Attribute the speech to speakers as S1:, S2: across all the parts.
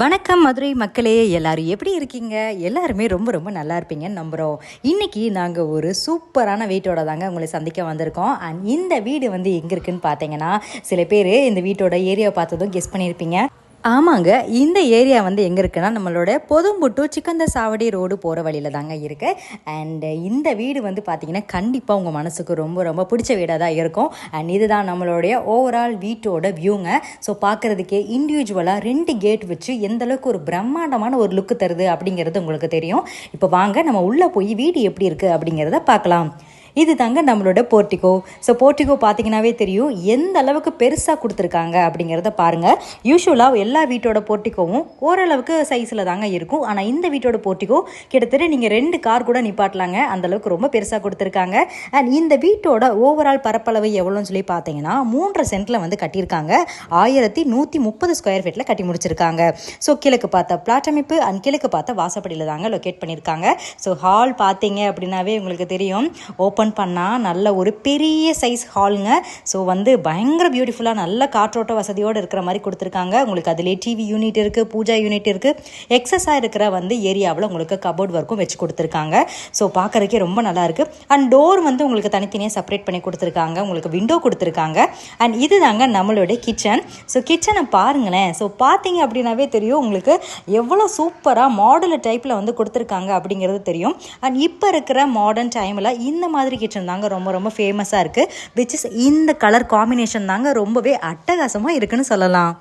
S1: வணக்கம் மதுரை மக்களே. எல்லாரும் எப்படி இருக்கீங்க? எல்லாருமே ரொம்ப ரொம்ப நல்லா இருப்பீங்கன்னு நம்புகிறோம் இன்னைக்கு நாங்கள் ஒரு சூப்பரான வீட்டோட தாங்க உங்களை சந்திக்க வந்திருக்கோம். அண்ட் இந்த வீடு வந்து எங்கே இருக்குன்னு பார்த்தீங்கன்னா சில பேர் இந்த வீட்டோட ஏரியா பார்த்ததும் கெஸ் பண்ணியிருப்பீங்க ஆமாங்க இந்த ஏரியா வந்து எங்கே இருக்குன்னா நம்மளோட பொதும்புட்டு சிக்கந்த சாவடி ரோடு போகிற வழியில் தாங்க இருக்குது அண்டு இந்த வீடு வந்து பார்த்திங்கன்னா கண்டிப்பாக உங்கள் மனசுக்கு ரொம்ப ரொம்ப பிடிச்ச வீடாக தான் இருக்கும். அண்ட் இதுதான் நம்மளுடைய ஓவரால் வீட்டோட வியூங்க ஸோ பார்க்குறதுக்கே இண்டிவிஜுவலாக ரெண்டு கேட் வச்சு எந்தளவுக்கு ஒரு பிரம்மாண்டமான ஒரு லுக்கு தருது அப்படிங்கிறது உங்களுக்கு தெரியும். இப்போ வாங்க நம்ம உள்ளே போய் வீடு எப்படி இருக்குது அப்படிங்கிறத பார்க்கலாம் இது தாங்க நம்மளோட போர்ட்டிகோ ஸோ போர்ட்டிகோ பார்த்தீங்கன்னாவே தெரியும் எந்த அளவுக்கு பெருசாக கொடுத்துருக்காங்க அப்படிங்கிறத பாருங்கள் யூஸ்வலாக எல்லா வீட்டோட போர்ட்டிகோவும் ஓரளவுக்கு சைஸில் தாங்க இருக்கும். ஆனால் இந்த வீட்டோட போர்ட்டிகோ கிட்டத்தட்ட நீங்கள் ரெண்டு கார் கூட நிப்பாட்டலாங்க. அந்த அளவுக்கு ரொம்ப பெருசாக கொடுத்துருக்காங்க. அண்ட் இந்த வீட்டோட ஓவரால் பரப்பளவு எவ்வளோன்னு சொல்லி பார்த்தீங்கன்னா மூன்றரை சென்ட்டில் வந்து கட்டியிருக்காங்க. ஆயிரத்தி நூற்றி முப்பது ஸ்கொயர் ஃபீட்டில் கட்டி முடிச்சிருக்காங்க. ஸோ கிழக்கு பார்த்த பிளாட் அமைப்பு அண்ட் கிழக்கு பார்த்த வாசப்படியில் தாங்க லொக்கேட் பண்ணியிருக்காங்க. ஸோ ஹால் பார்த்தீங்க அப்படின்னாவே உங்களுக்கு தெரியும். ஓப்பன் பண்ணால் நல்ல ஒரு பெரிய சைஸ் ஹாலுங்க ஸோ வந்து பயங்கர பியூட்டிஃபுல்லாக நல்ல காற்றோட்ட வசதியோடு இருக்கிற மாதிரி கொடுத்துருக்காங்க. உங்களுக்கு அதிலே டிவி யூனிட் இருக்குது பூஜா யூனிட் இருக்குது எக்ஸஸாக இருக்கிற வந்து ஏரியாவில் உங்களுக்கு கபோர்ட் ஒர்க்கும் வச்சு கொடுத்துருக்காங்க. ஸோ பார்க்குறதுக்கே ரொம்ப நல்லாயிருக்கு அண்ட் டோர் வந்து உங்களுக்கு தனித்தனியாக செப்பரேட் பண்ணி கொடுத்துருக்காங்க. உங்களுக்கு விண்டோ கொடுத்துருக்காங்க. அண்ட் இது தாங்க நம்மளுடைய கிச்சன் ஸோ கிச்சனை பாருங்களேன். ஸோ பார்த்தீங்க அப்படின்னாவே தெரியும். உங்களுக்கு எவ்வளோ சூப்பராக மாடல் டைப்பில் வந்து கொடுத்துருக்காங்க அப்படிங்கிறது தெரியும். அண்ட் இப்போ இருக்கிற மாடர்ன் டைமில் இந்த மாதிரி கிச்சன் தாங்க ரொம்ப ரொம்ப ஃபேமஸாக இருக்குது விச் இஸ் இந்த கலர் காம்பினேஷன் தாங்க ரொம்பவே அட்டகாசமாக இருக்குன்னு சொல்லலாம்.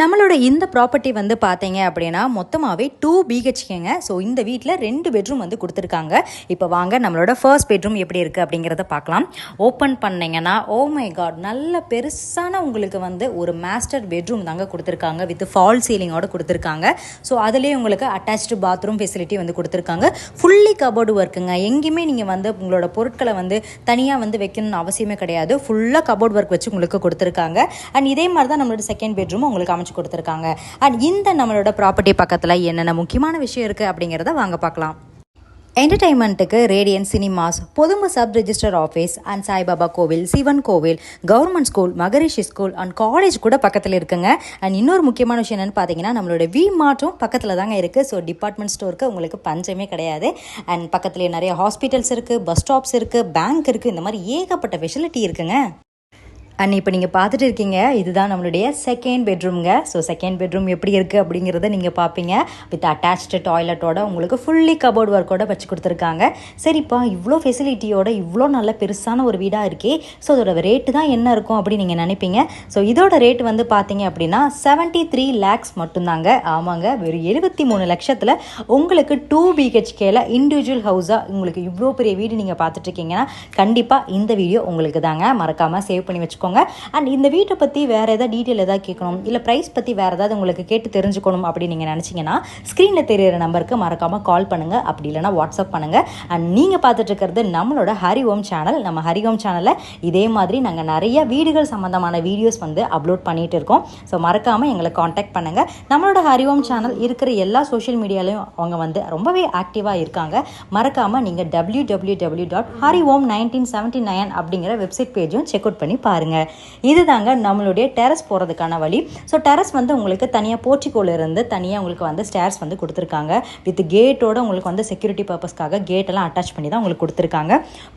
S1: நம்மளோட இந்த ப்ராப்பர்ட்டி வந்து பார்த்தீங்க அப்படின்னா மொத்தமாகவே டூ பிஹெச்கேங்க ஸோ இந்த வீட்டில் ரெண்டு பெட்ரூம் வந்து கொடுத்துருக்காங்க. இப்போ வாங்க நம்மளோட ஃபர்ஸ்ட் பெட்ரூம் எப்படி இருக்குது அப்படிங்கிறத பார்க்கலாம். ஓப்பன் பண்ணிங்கன்னா ஓ oh மை காட் நல்ல பெருசான உங்களுக்கு வந்து ஒரு மாஸ்டர் பெட்ரூம் தாங்க கொடுத்துருக்காங்க. வித் ஃபால் சீலிங்கோட கொடுத்துருக்காங்க. ஸோ அதுலேயே உங்களுக்கு அட்டாச்டு பாத்ரூம் ஃபெசிலிட்டி வந்து கொடுத்துருக்காங்க. ஃபுல்லி கபோர்டு ஒர்க்குங்க எங்கேயுமே நீங்கள் வந்து உங்களோட பொருட்களை வந்து தனியாக வந்து வைக்கணும்னு அவசியமே கிடையாது. ஃபுல்லாக கபோர்டு ஒர்க் வச்சு உங்களுக்கு கொடுத்துருக்காங்க. அண்ட் இதே மாதிரி தான் நம்மளோட செகண்ட் பெட்ரூம் உங்களுக்கு அமைச்சு கொடுத்துருக்காங்க. அண்ட் இந்த நம்மளோட ப்ராப்பர்ட்டி பக்கத்தில் என்னென்ன முக்கியமான விஷயம் இருக்குது அப்படிங்கிறத வாங்க பார்க்கலாம். என்டர்டைன்மெண்ட்டுக்கு Radian cinemas Pothumbu sub register office and Saibaba கோவில் சிவன் கோவில் government school Maharishi school and college கூட பக்கத்தில் இருக்குங்க. அண்ட் இன்னொரு முக்கியமான விஷயம் என்னென்னு பார்த்தீங்கன்னா நம்மளோட வி மார்ட்டும் பக்கத்தில் தாங்க இருக்குது ஸோ டிபார்ட்மெண்ட் ஸ்டோருக்கு உங்களுக்கு பஞ்சமே கிடையாது. அண்ட் பக்கத்துலேயே நிறைய ஹாஸ்பிட்டல்ஸ் இருக்குது பஸ் ஸ்டாப்ஸ் இருக்குது பேங்க் இருக்குது இந்த மாதிரி ஏகப்பட்ட ஃபெசிலிட்டி இருக்குங்க. அண்ட் இப்போ நீங்கள் பார்த்துட்டு இருக்கீங்க. இதுதான் நம்மளுடைய செகண்ட் பெட்ரூம்ங்க ஸோ செகண்ட் பெட்ரூம் எப்படி இருக்குது அப்படிங்கிறத நீங்கள் பார்ப்பீங்க. வித் அட்டாச்டு டாய்லெட்டோட உங்களுக்கு ஃபுல்லி கபோர்ட் ஒர்க்கோட வச்சு கொடுத்துருக்காங்க. சரிப்பா இவ்வளோ ஃபெசிலிட்டியோட இவ்வளோ நல்ல பெருசான ஒரு வீடாக இருக்கே. ஸோ அதோட ரேட்டு தான் என்ன இருக்கும் அப்படின்னு நீங்கள் நினைப்பீங்க. ஸோ இதோட ரேட் வந்து பார்த்தீங்க அப்படின்னா செவன்ட்டி த்ரீ லேக்ஸ் மட்டும்தாங்க. ஆமாங்க வெறும் எழுபத்தி மூணு லட்சத்தில் உங்களுக்கு டூ பிஹெச்கேல இண்டிவிஜுவல் ஹவுஸாக உங்களுக்கு இவ்வளோ பெரிய வீடு நீங்கள் பார்த்துட்ருக்கீங்கன்னா கண்டிப்பாக இந்த வீடியோ உங்களுக்கு தாங்க மறக்காமல் சேவ் பண்ணி வச்சுக்கோங்க. அண்ட் இந்த வீட்டை பற்றி வேறு எதாவது டீட்டெயில் எதாவது கேட்கணும்? இல்லை ப்ரைஸ் பற்றி வேறு ஏதாவது உங்களுக்கு கேட்டு தெரிஞ்சுக்கணும் அப்படின்னு நீங்கள் நினச்சிங்கன்னா ஸ்க்ரீனில் தெரியிற நம்பருக்கு மறக்காமல் கால் பண்ணுங்கள் அப்படி இல்லைனா வாட்ஸ்அப் பண்ணுங்கள் அண்ட் நீங்கள் பார்த்துட்டு இருக்கிறது நம்மளோட ஹரி ஓம் சேனல் நம்ம ஹரி ஓம் சேனலில் இதே மாதிரி நாங்கள் நிறைய வீடுகள் சம்மந்தமான வீடியோஸ் வந்து அப்லோட் பண்ணிகிட்டு இருக்கோம். ஸோ மறக்காமல் எங்களை காண்டாக்ட் பண்ணுங்கள் நம்மளோட ஹரி ஓம் சேனல் இருக்கிற எல்லா சோஷியல் மீடியாலையும் அவங்க வந்து ரொம்பவே ஆக்டிவாக இருக்காங்க. மறக்காமல் நீங்கள் W W W dot Hari Om nineteen seventy nine அப்படிங்கிற வெப்சைட் பேஜும் செக் அவுட் பண்ணி பாருங்கள் இது தாங்க நம்மளுடைய டெரஸ் போகிறதுக்கான வழி. ஸோ டெரஸ் வந்து உங்களுக்கு தனியாக போர்ட்டிகோல இருந்து தனியாக உங்களுக்கு வந்து ஸ்டேர்ஸ் வந்து கொடுத்துருக்காங்க. வித் கேட்டோட உங்களுக்கு வந்து செக்யூரிட்டி பர்பஸ்க்காக கேட்டெல்லாம் அட்டாச் பண்ணி தான் உங்களுக்கு கொடுத்துருக்காங்க.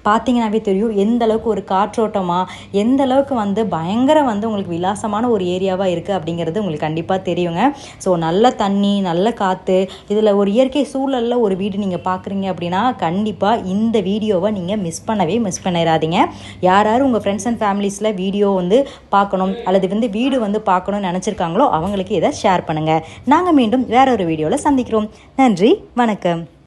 S1: பார்த்தீங்கன்னாவே தெரியும் எந்த அளவுக்கு ஒரு காற்றோட்டமாக எந்த அளவுக்கு வந்து பயங்கர வந்து உங்களுக்கு விலாசமான ஒரு ஏரியாவாக இருக்குது அப்படிங்கிறது உங்களுக்கு கண்டிப்பாக தெரியுங்க. ஸோ நல்ல தண்ணி நல்ல காற்று இதில் ஒரு இயற்கை சூழலில் ஒரு வீடு நீங்கள் பார்க்குறீங்க அப்படின்னா கண்டிப்பாக இந்த வீடியோவை நீங்கள் மிஸ் பண்ணவே மிஸ் பண்ணிடாதீங்க யார் யார் உங்கள் ஃப்ரெண்ட்ஸ் அண்ட் ஃபேமிலிஸில் வீடியோ வந்து பார்க்கணும் அல்லது வந்து வீடு வந்து பார்க்கணும்னு நினச்சிருக்காங்களோ அவங்களுக்கு இதை ஷேர் பண்ணுங்கள் நாங்கள் மீண்டும் வேற ஒரு வீடியோவில் சந்திக்கிறோம். நன்றி வணக்கம்.